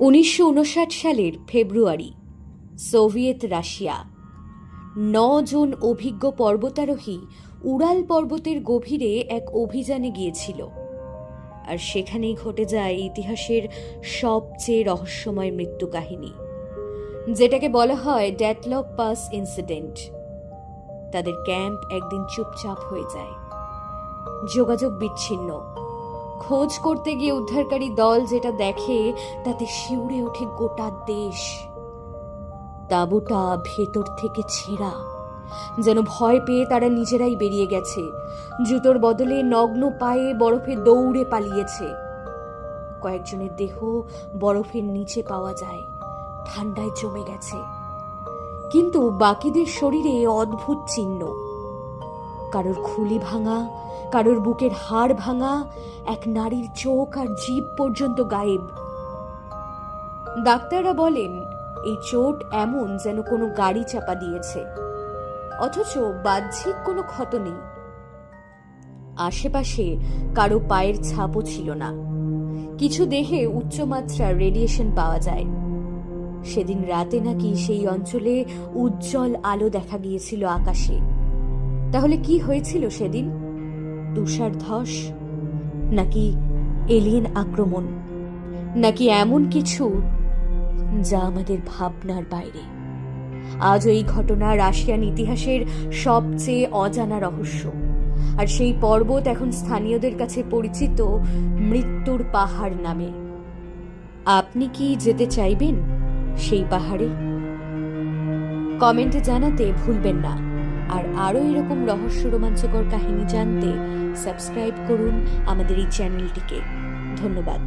উনিশশো উনষাট সালের ফেব্রুয়ারি, সোভিয়েত রাশিয়া। জন অভিজ্ঞ পর্বতারোহী উড়াল পর্বতের গভীরে এক অভিযানে গিয়েছিল। আর সেখানেই ঘটে যায় ইতিহাসের সবচেয়ে রহস্যময় মৃত্যু কাহিনী, যেটাকে বলা হয় ড্যাটলক পাস ইনসিডেন্ট। তাদের ক্যাম্প একদিন চুপচাপ হয়ে যায়। যোগাযোগ বিচ্ছিন্ন। খোঁজ করতে গিয়ে উদ্ধারকারী দল যেটা দেখে, তাতে শিউরে ওঠে গোটা দেশ। তাঁবুটা ভেতর থেকে ছেঁড়া। যেন ভয় পেয়ে তারা নিজেরাই বেরিয়ে গেছে। জুতোর বদলে নগ্ন পায়ে বরফে দৌড়ে পালিয়েছে। কয়েকজনের দেহ বরফের নিচে পাওয়া যায়। ঠান্ডায় জমে গেছে। কিন্তু বাকিদের শরীরে অদ্ভুত চিহ্ন। কারোর খুলি ভাঙা, কারোর বুকের হাড় ভাঙা, এক নারীর চোখ আর জীব পর্যন্ত গায়েব। ডাক্তাররা বলেন, এই চোট এমন যেন কোনো গাড়ি চাপা দিয়েছে, অথচ বাহ্যিক কোনো ক্ষত নেই। আশেপাশে কারও পায়ের ছাপও ছিল না। কিছু দেহে উচ্চমাত্রার রেডিয়েশন পাওয়া যায়। সেদিন রাতে নাকি সেই অঞ্চলে উজ্জ্বল আলো দেখা গিয়েছিল আকাশে। তাহলে কি হয়েছিল সেদিন? তুষার ধস? নাকি এলিয়েন আক্রমণ? নাকি এমন কিছু যা আমাদের ভাবনার বাইরে? আজ এই ঘটনা রাশিয়ান ইতিহাসের সবচেয়ে অজানা রহস্য। আর সেই পর্বত এখন স্থানীয়দের কাছে পরিচিত মৃত্যুর পাহাড় নামে। আপনি কি যেতে চাইবেন সেই পাহাড়ে? কমেন্টে জানাতে ভুলবেন না। আর আরও এরকম রহস্য রোমাঞ্চকর কাহিনী জানতে সাবস্ক্রাইব করুন আমাদের এই চ্যানেলটিকে ধন্যবাদ।